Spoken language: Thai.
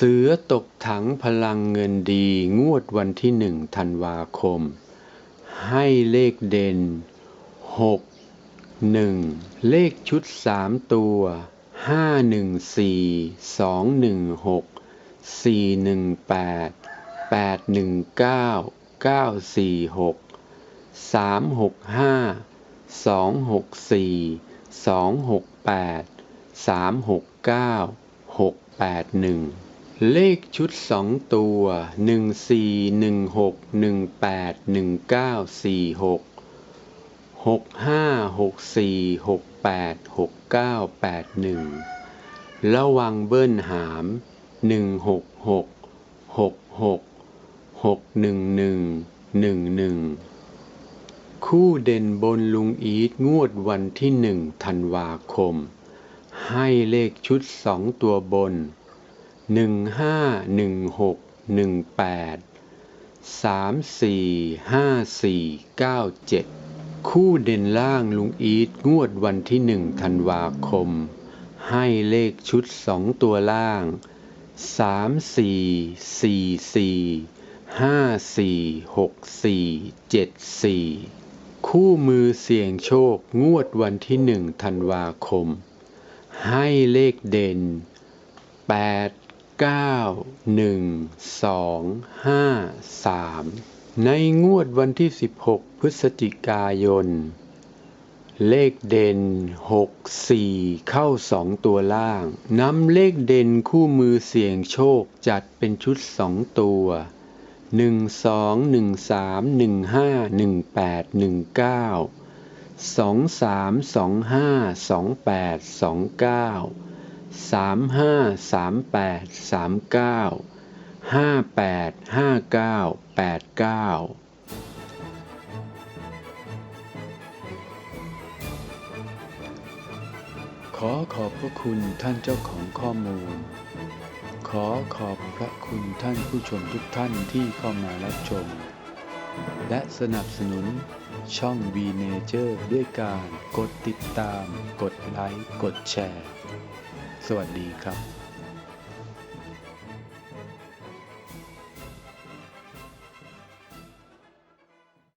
เสือตกถังพลังเงินดีงวดวันที่หนึ่งธันวาคม ให้เลขเด่น 6 1 เลขชุดสามตัว 514 216 418 819 946 365 264 268 369 681 เลขชุดสองตัวหนึ่งสี่หนึ่งหกหนึ่งแปดหนึ่งเก้าสี่หกหกห้าหกสี่หกแปดหกเก้าแปดหนึ่งระวังเบิ้ลหามหนึ่งหกหกหกหกหกหนึ่งหนึ่งหนึ่งหนึ่งคู่เด่นบนลุงอีทงวดวันที่หนึ่งธันวาคม ให้เลขชุดสองตัวบน หนึ่งห้าหนึ่งหกหนึ่งแปดสามสี่ห้าสี่เก้าเจ็ดคู่เด่นล่างลุงอีทงวดวันที่หนึ่งธันวาคม ให้เลขชุดสองตัวล่างสามสี่สี่สี่ห้าสี่หกสี่เจ็ดสี่คู่มือเสี่ยงโชคงวดวันที่หนึ่งธันวาคม ให้เลขเด่นแปด เก้าหนึ่งสองห้าสามในงวดวันที่สิบหกพฤศจิกายน เลขเด่นหกสี่เข้าสองตัวล่างนำเลขเด่นคู่มือเสี่ยงโชคจัดเป็นชุดสองตัวหนึ่งสองหนึ่งสามหนึ่งห้าหนึ่งแปดหนึ่งเก้าสองสามสองห้าสองแปดสองเก้า สามห้าสามแปดสามเก้าห้าแปดห้าเก้าแปดเก้าขอขอบพระคุณท่านเจ้าของข้อมูล ขอขอบพระคุณท่านผู้ชมทุกท่านที่เข้ามารับชม และสนับสนุนช่อง V Nature ด้วยการกดติดตาม กดไลค์ กดแชร์ สวัสดีครับ